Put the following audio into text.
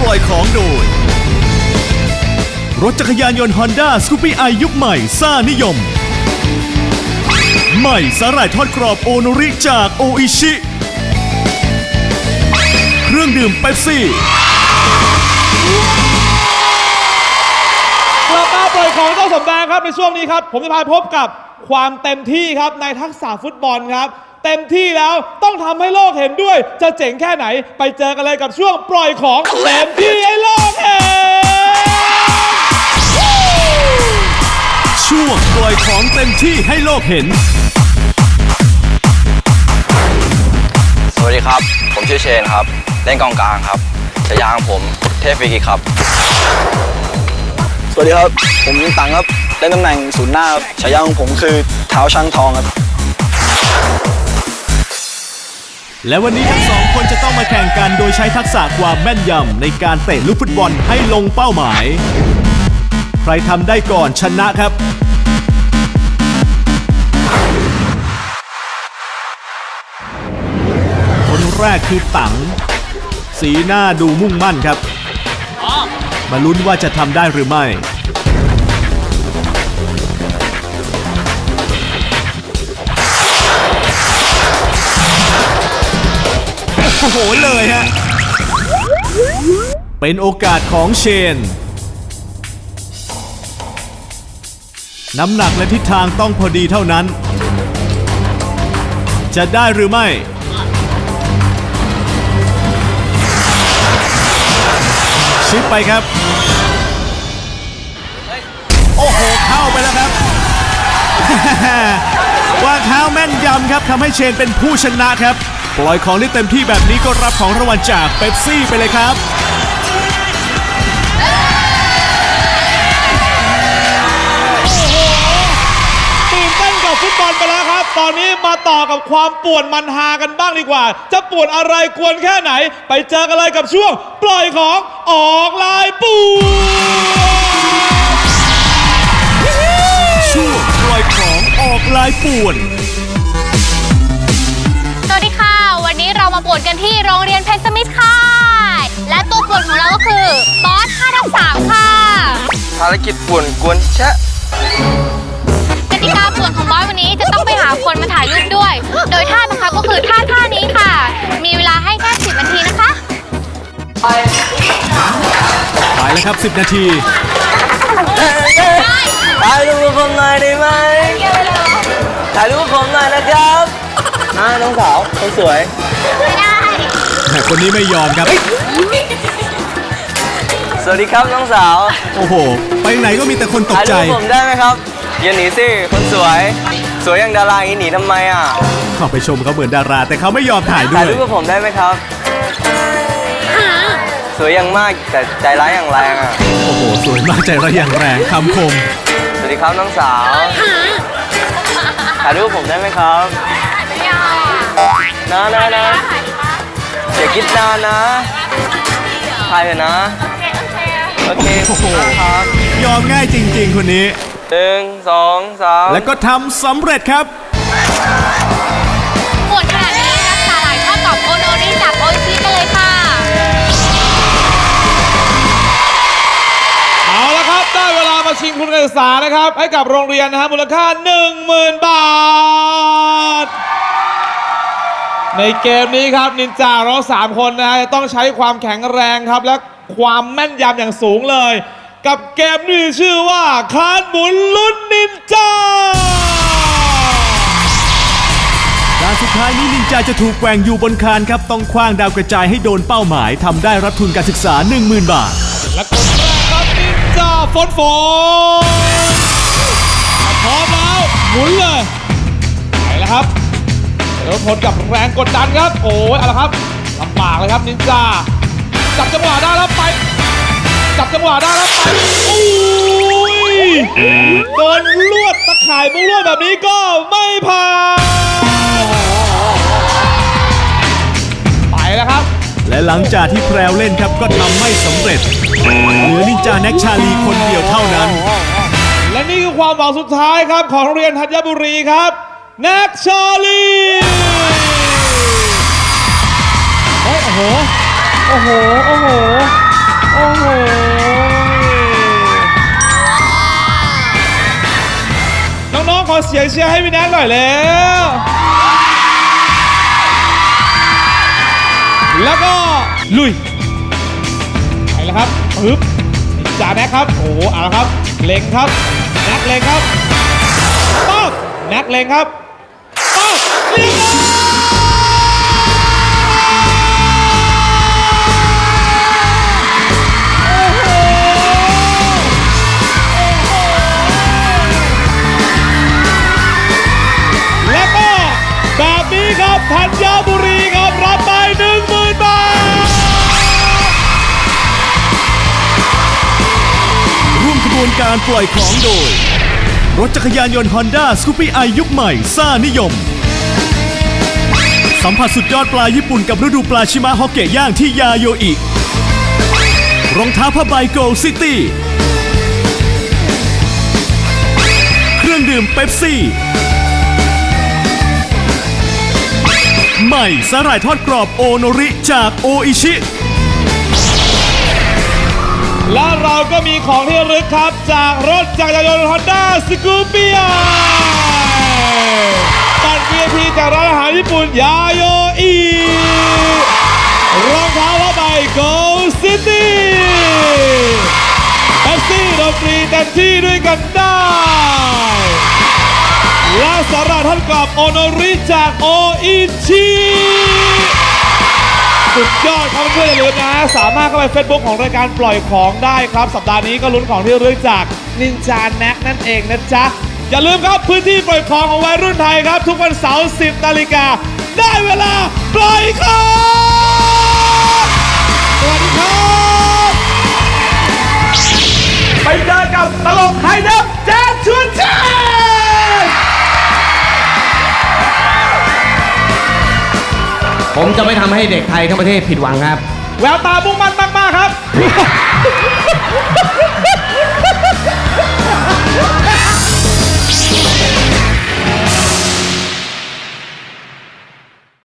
ปล่อยของโดย รถจักรยานยนต์ Honda s c o o p y i ยุคใหม่ซ่านิยม ใหม่สาหร่ายทอดกรอบโอโนริจากโออิชิ เครื่องดื่มเป๊ปซี่ กลับมาปล่อยของเจ้าสมแดงครับในช่วงนี้ครับ ผมจะพาพบกับ ความเต็มที่ครับในทักษะฟุตบอลครับ เต็มที่แล้วต้องทำให้โลกเห็นด้วย จะเจ๋งแค่ไหนไปเจอกันเลยกับช่วงปล่อยของเต็มที่ให้โลกเห็นช่วงปล่อยของเต็มที่ให้โลกเห็น สวัสดีครับ ผมชื่อเชนครับ เล่นกองกลางครับฉายาของผมเทพฟรีคิกครับ สวัสดีครับ ผมตังครับเล่นตำแหน่งศูนย์หน้าฉายาของผมคือเท้าช่างทองครับ และวันนี้ทั้งสองคนจะต้องมาแข่งกันโดยใช้ทักษะความแม่นยำในการเตะลูกฟุตบอลให้ลงเป้าหมาย ใครทำได้ก่อนชนะครับ คนแรกคือตัง สีหน้าดูมุ่งมั่นครับ มาลุ้นว่าจะทำได้หรือไม่ โอ้โหเลยฮะ เป็นโอกาสของเชน น้ำหนักและทิศทางต้องพอดีเท่านั้น จะได้หรือไม่ ชิปไปครับ โอ้โห เข้าไปแล้วครับ วางเท้าแม่นยำครับทำให้เชนเป็นผู้ชนะครับ ปล่อยของได้เต็มที่แบบนี้ก็รับของรางวัลจากเป๊ปซี่ไปเลยครับ ตอนนี้มาต่อกับความป่วนมันฮากันบ้างดีกว่า จะป่วนอะไรกวนแค่ไหน ไปเจอกันเลยกับช่วง ปล่อยของออกลายป่วนช่วงปล่อยของออกลายป่วน สวัสดีค่ะ วันนี้เรามาป่วนกันที่โรงเรียนเพชรสมิธค่ะ และตัวป่วนของเราก็คือบอส5ทับ3ค่ะ ภารกิจป่วนกวนแชะ ถ่ายรูปด้วย โดยท่านะคะก็คือท่าท่านี้ค่ะ มีเวลาให้แค่10นาทีนะคะ ไปแล้วครับ 10 นาที ถ่ายรูปกับผมหน่อยได้ไหมถ่ายรูปกับผมหน่อยนะครับน้าน้องสาวคนสวย ไม่ได้แต่คนนี้ไม่ยอมครับ สวัสดีครับน้องสาว โอ้โห ไปไหนก็มีแต่คนตกถ่ายใจ รูปผมได้ไหมครับอย่าหนีสิคนสวย สวยอย่างดาราอย่างนี้หนีทำไมอะ เข้าไปชมเขาเหมือนดารา แต่เขาไม่ยอมถ่ายด้ถ่าวยย รูปกับผมได้ไหมครับ สวยอย่างมากแต่ใจร้ายอย่างแรงอะ โอ้โห สวยมากใจระอย่างแรงคำคม สวัสดีครับน้องสาว ถ่ายรูปกับผมได้ไหมครับไม่ยอมนะนะนะอย่าคิดนานนะ ถ่ายเถอะนะ โอเค โอ้โห ครับ ยอมง่ายจริง ๆ คนนี้ หนึ่งสองสามแล้วก็ทำสำเร็จครับป่วนขนาดนี้รับสาหร่ายทอดกรอบโอโนริจากโออิชิไปเลยค่ะ เอาละครับ ได้เวลามาชิงทุนการศึกษานะครับ ให้กับโรงเรียนนะฮะมูลค่า 10,000 บาท ในเกมนี้ครับนินจาเราสามคนนะฮะจะต้องใช้ความแข็งแรงครับ และความแม่นยำอย่างสูงเลย กับเกมนี้ชื่อว่าคานหมุนลุ้นนินจา การสุดท้ายนี้นินจาจะถูกแกว่งอยู่บนคานครับ ต้องคว้างดาวกระจายให้โดนเป้าหมายทำได้รับทุนการศึกษา 10,000 บาท และคนแรกครับนินจาฝนฝนพร้อมแล้วหมุนเลยไปแล้วครับเดี๋ยวทนกับแรงกดดันครับ โอ้ยเอาละครับลำบากเลยครับนินจาจับจังหวะได้แล้วไป จับจังหวะได้แล้วไปอุ้ยโดนลวดตะข่ายมุ้งลวดแบบนี้ก็ไม่ผ่านไปแล้วครับ และหลังจากที่แพรวเล่นครับก็ทำไม่สำเร็จ เหลือนินจาแน็กชาลีคนเดียวเท่านั้น และนี่คือความหวังสุดท้ายครับ ของโรงเรียนธัญบุรีครับแน็กชาลีเฮ้ยโอ้โหโอ้โหโอ้โห โอ้โหน้องๆขอเสียงเชียร์ให้พี่แนทหน่อยแล้ว แล้วก็ลุยไปแล้วครับปึ๊บจ่าแน็กครับ โอ้โหเอาละครับ เล็งครับ แน็กเล็งครับป๊อบแน็กเล็งครับป๊อบเรียบร้อย การปล่อยของโดย รถจักรยานยนต์ Honda s c o o p y i ยุคใหม่ซ่านิยม สัมผัสสุดยอดปลาญี่ปุ่นกับฤดูปลาชิมะฮอกเกะย่างที่ยาโยอิ รองเท้าผ้าใบโกลซิตี้ เครื่องดื่มเป๊ปซี่ ใหม่สาหร่ายทอดกรอบโอโนริจากโออิชิ และเราก็มีของที่ระลึกครับ จากรถจักรยานยนต์ Honda s c o o p y i บัตร VIP จากร้านอาหารญี่ปุ่นยาโยอิรองเท้าผ้าใบ Go City แท็กซี่ดนตรีเต็มที่ด้วยกันได้และสาระท่านกับโอโนริจากโออิชิ สุดยอดครับเพื่อนๆอย่าลืมนะ สามารถเข้าไป Facebook ของรายการปล่อยของได้ครับ สัปดาห์นี้ก็ลุ้นของที่ระลึกจากนินจาแน็กนั่นเองนะจ๊ะ อย่าลืมครับพื้นที่ปล่อยของของวัยรุ่นไทยครับ ทุกวันเสาร์10นาฬิกาได้เวลาปล่อยของ ผมจะไม่ทำให้เด็กไทยทั้งประเทศผิดหวังครับ แววตามุ่งมั่นมากๆครับ